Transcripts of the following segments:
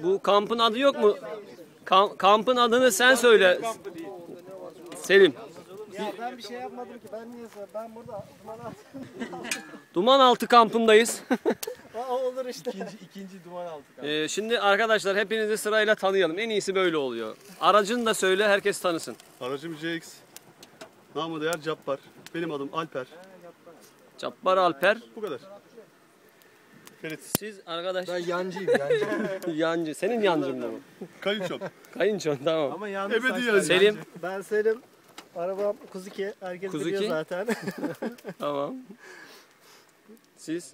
Bu kampın adı yok mu? Kam- kampın adını sen söyle. Selim. Ya ben bir şey yapmadım ki. Ben niye Ben burada duman altı. Duman altı kampındayız. Aa, olur işte. İkinci, ikinci duman altı. Ee, şimdi arkadaşlar hepinizi sırayla tanıyalım. En iyisi böyle oluyor. Aracını da söyle herkes tanısın. Aracım CX. Namı değer Cabbar. Benim adım Alper. Cabbar Alper. Bu kadar. Ferit. Siz arkadaş Ben yancıyım yancı. yancı. Senin yancın mı? bu? Kayınçom. Kayınçon tamam. Ama yancı Ebedi saçlar. yancı. Selim Ben Selim. Arabam Kuzuki. Herkes Kuzuki. biliyor zaten. tamam. Siz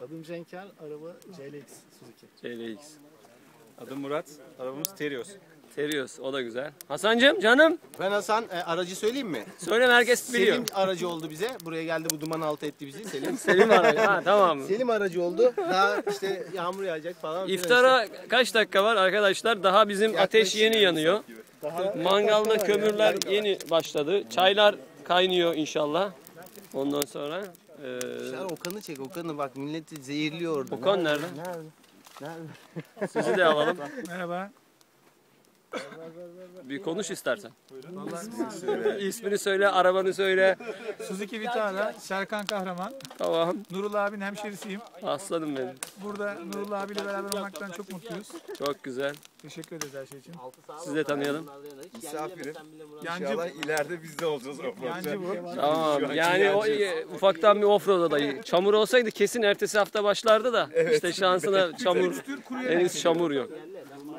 Adım Cenkel. Araba CLX Suzuki. CLX. Adım Murat. Arabamız Terios. Terios o da güzel. Hasancığım canım Ben Hasan e, aracı söyleyeyim mi? söyle herkes biliyor. Selim aracı oldu bize. Buraya geldi bu duman altı etti bizi Selim. Selim aracı. Ha tamam. Selim aracı oldu. Daha işte yağmur yağacak falan. İftara kaç dakika var arkadaşlar? Daha bizim ateş yeni yanıyor. Mangalda kömürler yeni başladı. Çaylar kaynıyor inşallah. Ondan sonra e, işte. Sen Okan'ı çek Okan'ı bak milleti zehirliyor orada. Okan nerede? Nerede? Nerede? Sizi de alalım. Merhaba. Bir konuş istersen. İsmini söyle, arabanı söyle. Suzuki Vitara, Serkan Kahraman. Tamam. Nurullah abinin hemşerisiyim. Aslanım benim. Burada Nurullah abiyle beraber olmaktan çok mutluyuz. Çok güzel. Teşekkür ederiz her şey için. Sizi de tanıyalım. Misafirim. Yancı, ileride biz de olacağız. yancı bu. Tamam. Yani o ufaktan bir offroad adayı. Çamur olsaydı kesin ertesi hafta başlardı da. İşte şansına çamur. Henüz çamur yok.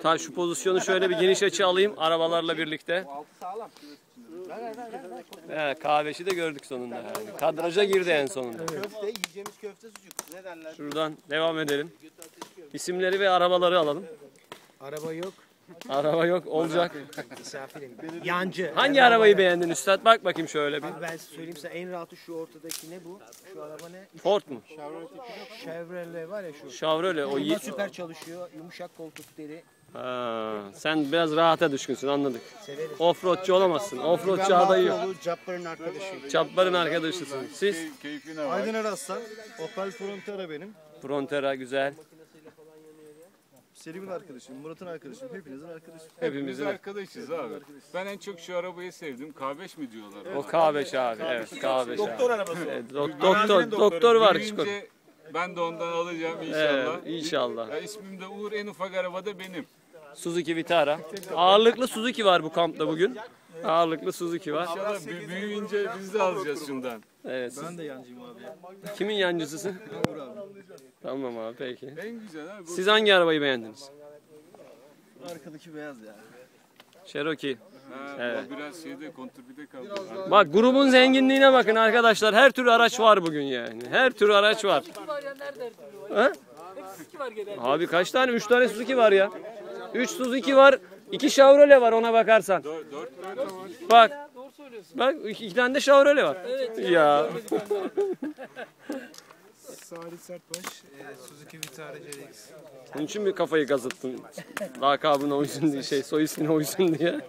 Ta şu pozisyonu şöyle bir geniş açı alayım arabalarla birlikte. He, kahveşi de gördük sonunda yani. Kadraja girdi en sonunda. Köfte yiyeceğimiz köfte sucuk. Ne derler? Şuradan devam edelim. İsimleri ve arabaları alalım. Araba yok. Araba yok olacak. Misafirim. Yancı. Hangi arabayı beğendin üstad? Bak bakayım şöyle bir. Ben söyleyeyim sana en rahatı şu ortadaki ne bu? Şu araba ne? Ford mu? Chevrolet var ya şu. Chevrolet o iyi. Süper çalışıyor. Yumuşak koltuk deri. Ha, sen biraz rahata düşkünsün anladık. Severiz. Offroadçu olamazsın. Offroadçu adayı yok. Cabbar'ın arkadaşı. Çapların arkadaşısın. Siz Aydın Eraslan. Opel Frontera benim. Frontera güzel. Selim'in arkadaşım, Murat'ın arkadaşım, hepinizin arkadaşı. Biz Hepimizin. arkadaşız abi. Ben en çok şu arabayı sevdim. K5 mi diyorlar? O K5 abi. Evet K5 Doktor abi. arabası. Evet, dok- doktor, doktor var. Büyüyünce ben de ondan alacağım inşallah. Evet, inşallah. Ya ismim de Uğur en ufak arabada benim. Suzuki Vitara. Ağırlıklı Suzuki var bu kampta bugün. Ağırlıklı Suzuki var. İnşallah bü- büyüyünce biz de alacağız şundan. Evet. siz- Ben de yancıyım abi. Kimin yancısısın? Tamam abi peki. En güzel abi. Bu Siz hangi arabayı beğendiniz? Arkadaki beyaz ya. Cherokee. ha, Evet. biraz şeyde kontrbide kaldı. Bak grubun zenginliğine bakın arkadaşlar. Her tür araç var bugün yani. Her tür araç var. Ha? Abi kaç tane? Üç tane Suzuki var ya. Üç Suzuki var. iki Chevrolet var ona bakarsan. Bak. Bak iki, tane de Chevrolet var. Ya. Salih Sertbaş, e, Suzuki Vitara CLX. Onun için bir kafayı gazıttın. Lakabına uysun diye şey soy ismine uysun diye.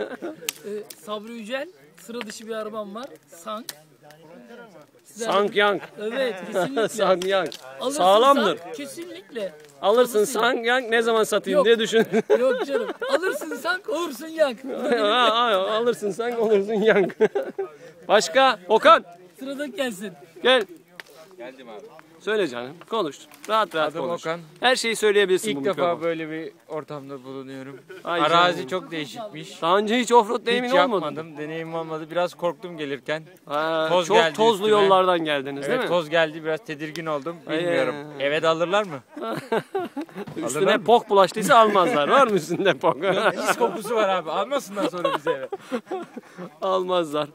Sabri Yücel, sıra dışı bir arabam var. Sank. Sank Yang. Evet, kesinlikle. Sank Yang. Alırsın Sağlamdır. Sank, kesinlikle. Alırsın Sank Yang ne zaman satayım Yok. diye düşün. Yok canım. Alırsın Sank, olursun Yank. Ha, ha, alırsın Sank olursun Yang. Başka? Okan Sıradaki gelsin. gel. Geldim abi. Söyle canım. Konuş. Rahat rahat Adım konuş. Okan. Her şeyi söyleyebilirsin İlk bu defa mikrofon. böyle bir ortamda bulunuyorum. Ay Arazi canım. çok değişikmiş. Daha önce hiç offroad deneyimin Hiç olmadı. mı? yapmadım, deneyim olmadı. Biraz korktum gelirken. Ha, Toz çok geldi tozlu üstüme. yollardan geldiniz değil Evet mi? toz geldi, biraz tedirgin oldum. Ay, Bilmiyorum. ay, Eve de alırlar mı? Üstüne Alırlar mı? pok bulaştıysa almazlar. Var mı üstünde pok? Pis kokusu var abi. Almasınlar sonra bizi eve. almazlar.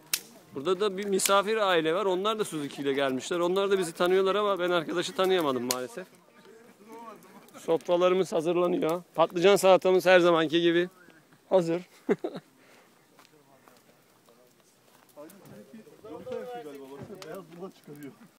Burada da bir misafir aile var. Onlar da Suzuki ile gelmişler. Onlar da bizi tanıyorlar ama ben arkadaşı tanıyamadım maalesef. Sofralarımız hazırlanıyor. Patlıcan salatamız her zamanki gibi hazır.